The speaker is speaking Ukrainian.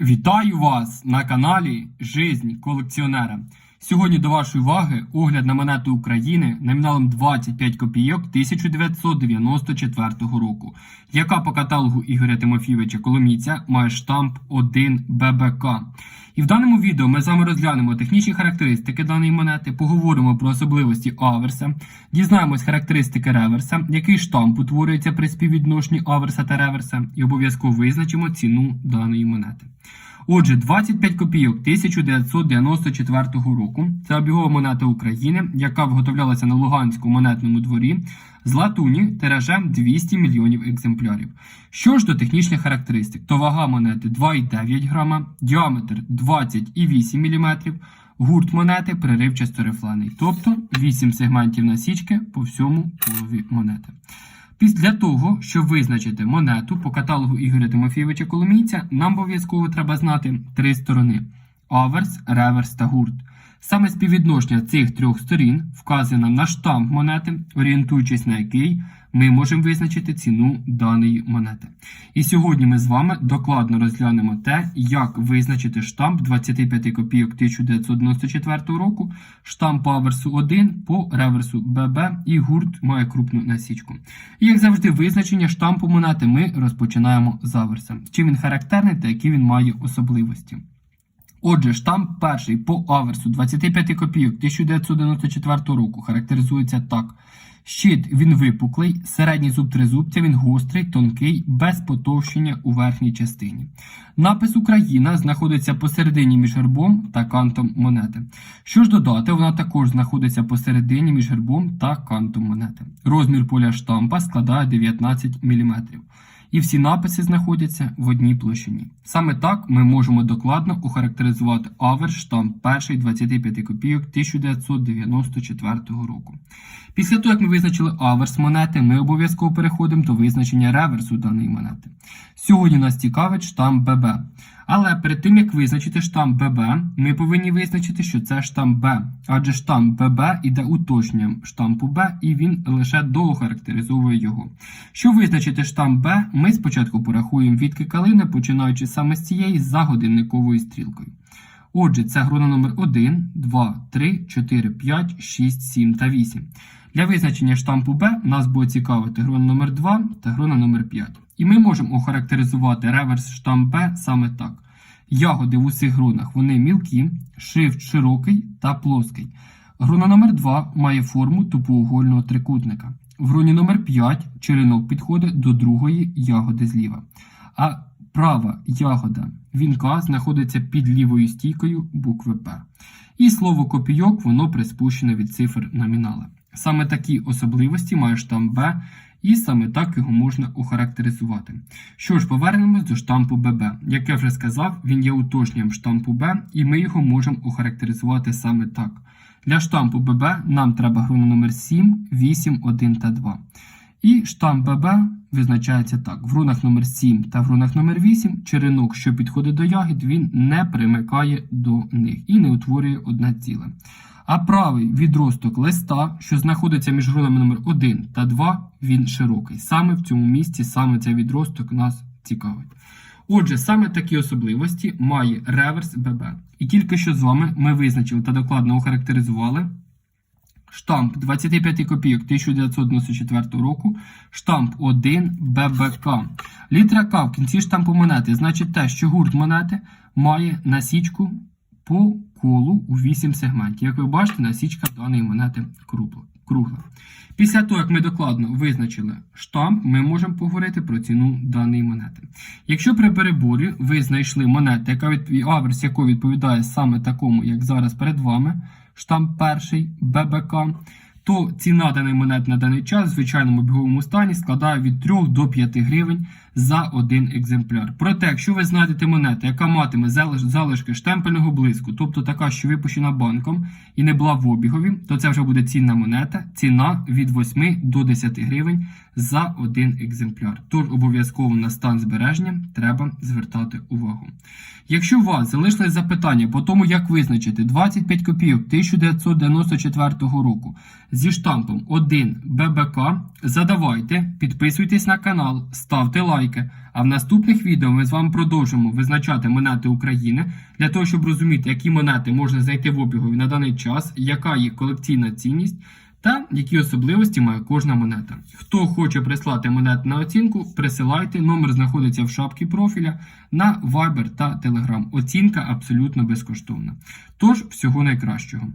Вітаю вас на каналі Жизнь колекціонера. Сьогодні до вашої уваги огляд на монету України номіналом 25 копійок 1994 року, яка по каталогу Ігоря Тимофійовича Коломійця має штамп 1 ББК. І в даному відео ми з вами розглянемо технічні характеристики даної монети, поговоримо про особливості аверса, дізнаємось характеристики реверса, який штамп утворюється при співвідношенні аверса та реверса, і обов'язково визначимо ціну даної монети. Отже, 25 копійок 1994 року це обігова монета України, яка виготовлялася на Луганському монетному дворі з латуні тиражем 200 мільйонів екземплярів. Що ж до технічних характеристик, то вага монети 2,9 грама, діаметр 20,8 мм, гурт монети переривчасто рифлений, тобто 8 сегментів насічки по всьому полові монети. Після того, щоб визначити монету по каталогу Ігоря Тимофійовича Коломійця, нам обов'язково треба знати три сторони: аверс, реверс та гурт. Саме співвідношення цих трьох сторін вказує нам на штамп монети, орієнтуючись на який ми можемо визначити ціну даної монети. І сьогодні ми з вами докладно розглянемо те, як визначити штамп 25 копійок 1994 року, штамп аверсу 1 по реверсу ББ і гурт має крупну насічку. І як завжди, визначення штампу монети ми розпочинаємо з аверса. Чим він характерний та які він має особливості. Отже, штамп перший по аверсу 25 копійок 1994 року характеризується так. Щит він випуклий, середній зуб тризубця він гострий, тонкий, без потовщення у верхній частині. Напис Україна знаходиться посередині між гербом та кантом монети. Що ж додати, вона також знаходиться посередині між гербом та кантом монети. Розмір поля штампа складає 19 мм. І всі написи знаходяться в одній площині. Саме так ми можемо докладно охарактеризувати аверс штамп перший 25 копійок 1994 року. Після того, як ми визначили аверс монети, ми обов'язково переходимо до визначення реверсу даної монети. Сьогодні нас цікавить штамп ББ. Але перед тим як визначити штамп ББ, ми повинні визначити, що це штамп Б, адже штамп ББ іде уточненням штампу Б, і він лише доохарактеризовує його. Щоб визначити штамп Б, ми спочатку порахуємо відки калини, починаючи саме з цієї за годинниковою стрілкою. Отже, це грона номер 1, 2, 3, 4, 5, 6, 7 та 8. Для визначення штампу Б нас буде цікавити грона номер 2 та грона номер 5. І ми можемо охарактеризувати реверс штамп Б саме так. Ягоди в усіх гронах вони мілкі, шрифт широкий та плоский. Грона номер 2 має форму тупоугольного трикутника. В гроні номер 5 черенок підходить до другої ягоди зліва. А права ягода вінка знаходиться під лівою стійкою букви П. І слово копійок воно приспущене від цифр номінала. Саме такі особливості має штамп Б, і саме так його можна охарактеризувати. Що ж, повернемось до штампу ББ. Як я вже сказав, він є уточненням штампу Б, і ми його можемо охарактеризувати саме так. Для штампу ББ нам треба грона номер 7, 8, 1 та 2. І штамп ББ визначається так: в рунах номер 7 та в рунах номер 8 черенок, що підходить до ягід, він не примикає до них і не утворює одне ціле. А правий відросток листа, що знаходиться між гронами номер 1 та 2, він широкий. Саме в цьому місці саме цей відросток нас цікавить. Отже, саме такі особливості має реверс ББ. І тільки що з вами ми визначили та докладно охарактеризували штамп 25 копійок 1994 року, штамп 1 ББК. Літера К в кінці штампу монети значить те, що гурт монети має насічку по колу у 8 сегментів. Як ви бачите, насічка даної монети кругла. Після того, як ми докладно визначили штамп, ми можемо поговорити про ціну даної монети. Якщо при переборі ви знайшли монету, яка від... аверс якої відповідає саме такому, як зараз перед вами, штамп перший ББК, то ціна даний монет на даний час в звичайному біговому стані складає від 3 до 5 гривень за один екземпляр. Проте, якщо ви знайдете монету, яка матиме залишки штемпельного блиску, тобто така, що випущена банком і не була в обігові, то це вже буде цінна монета, ціна від 8 до 10 гривень за один екземпляр. Тож обов'язково на стан збереження треба звертати увагу. Якщо у вас залишились запитання по тому, як визначити 25 копійок 1994 року зі штампом 1 ББК, задавайте, підписуйтесь на канал, ставте лайки. А в наступних відео ми з вами продовжимо визначати монети України для того, щоб розуміти, які монети можна знайти в обігові на даний час, яка їх колекційна цінність. Та які особливості має кожна монета. Хто хоче прислати монет на оцінку, присилайте. Номер знаходиться в шапці профіля на Viber та Telegram. Оцінка абсолютно безкоштовна. Тож, всього найкращого.